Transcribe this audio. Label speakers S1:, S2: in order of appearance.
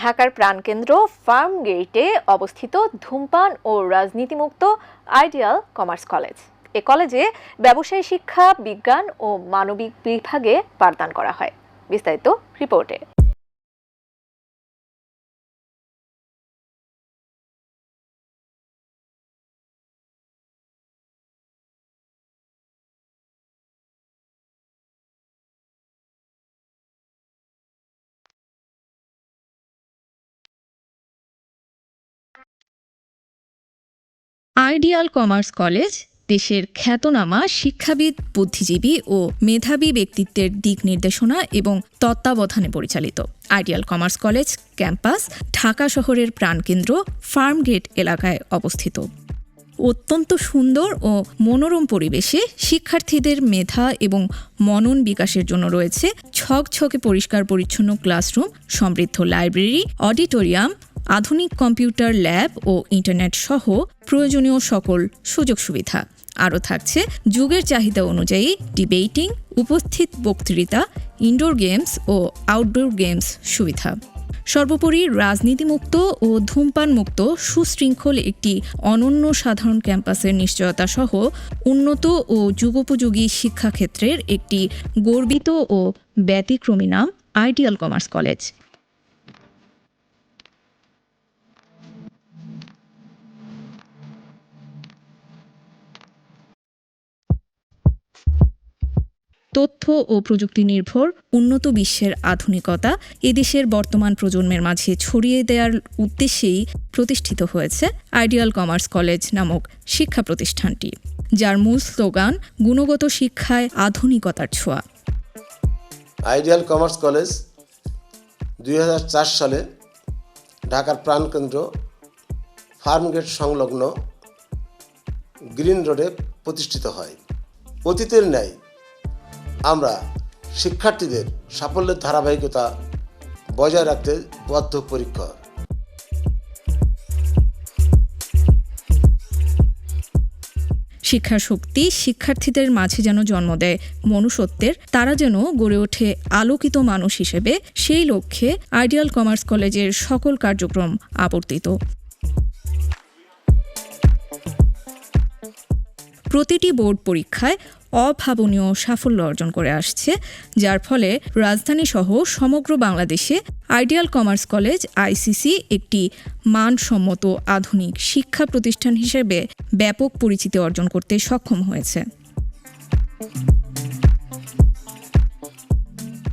S1: ঢাকার প্রাণকেন্দ্র ফার্ম গেটে অবস্থিত ধূমপান ও রাজনীতিমুক্ত আইডিয়াল কমার্স কলেজ। এ কলেজে ব্যবসায় শিক্ষা, বিজ্ঞান ও মানবিক বিভাগে পাঠদান করা হয়। বিস্তারিত রিপোর্টে।
S2: আইডিয়াল কমার্স কলেজ, দেশের খ্যাতনামা শিক্ষাবিদ, বুদ্ধিজীবী ও মেধাবী ব্যক্তিত্বের দিক নির্দেশনা এবং তত্ত্বাবধানে পরিচালিত। Ideal commerce college campus Dhaka শহরের প্রাণকেন্দ্র ফার্মগেট এলাকায় অবস্থিত। অত্যন্ত সুন্দর ও মনোরম পরিবেশে শিক্ষার্থীদের মেধা এবং মনন বিকাশের জন্য রয়েছে ছকছকে পরিষ্কার পরিচ্ছন্ন ক্লাসরুম, সমৃদ্ধ লাইব্রেরি, অডিটোরিয়াম আধুনিক কম্পিউটার ল্যাব ও ইন্টারনেট সহ প্রয়োজনীয় সকল সুযোগ সুবিধা। আরও থাকছে যুগের চাহিদা অনুযায়ী ডিবেটিং, উপস্থিত বক্তৃতা ইনডোর গেমস ও আউটডোর গেমস সুবিধা। সর্বোপরি রাজনীতিমুক্ত ও ধূমপানমুক্ত, সুশৃঙ্খল একটি অনন্য সাধারণ ক্যাম্পাসের নিশ্চয়তা সহ উন্নত ও যুগোপযোগী শিক্ষাক্ষেত্রের একটি গর্বিত ও ব্যতিক্রমী নাম আইডিয়াল কমার্স কলেজ। তথ্য ও প্রযুক্তি নির্ভর উন্নত বিশ্বের আধুনিকতা এদেশের বর্তমান প্রজন্মের মাঝে ছড়িয়ে দেওয়ার উদ্দেশ্যেই প্রতিষ্ঠিত হয়েছে আইডিয়াল কমার্স কলেজ নামক শিক্ষা প্রতিষ্ঠানটি, যার মূল স্লোগান গুণগত শিক্ষায় আধুনিকতার ছোঁয়া।
S3: আইডিয়াল কমার্স কলেজ দুই হাজার চার সালে ঢাকার প্রাণকেন্দ্র ফার্মগেট সংলগ্ন গ্রিন রোডে প্রতিষ্ঠিত হয়। অতীতের ন্যায় আমরা শিক্ষার্থীদের সাফল্যের ধারাবাহিকতা বজায় রাখতে বদ্ধপরিকর
S2: শিক্ষার শক্তি শিক্ষার্থীদের মাঝে যেন জন্ম দেয়, মনুষ্যত্বের, তারা যেন গড়ে ওঠে আলোকিত মানুষ হিসেবে, সেই লক্ষ্যে আইডিয়াল কমার্স কলেজের সকল কার্যক্রম আবর্তিত। প্রতিটি বোর্ড পরীক্ষায় অভাবনীয় সাফল্য অর্জন করে আসছে, যার ফলে রাজধানী সহ সমগ্র বাংলাদেশে আইডিয়াল কমার্স কলেজ, আইসিসি একটি মানসম্মত আধুনিক শিক্ষা প্রতিষ্ঠান হিসেবে ব্যাপক পরিচিতি অর্জন করতে সক্ষম হয়েছে।